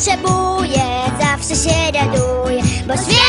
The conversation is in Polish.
potrzebuję, zawsze się raduję, bo świat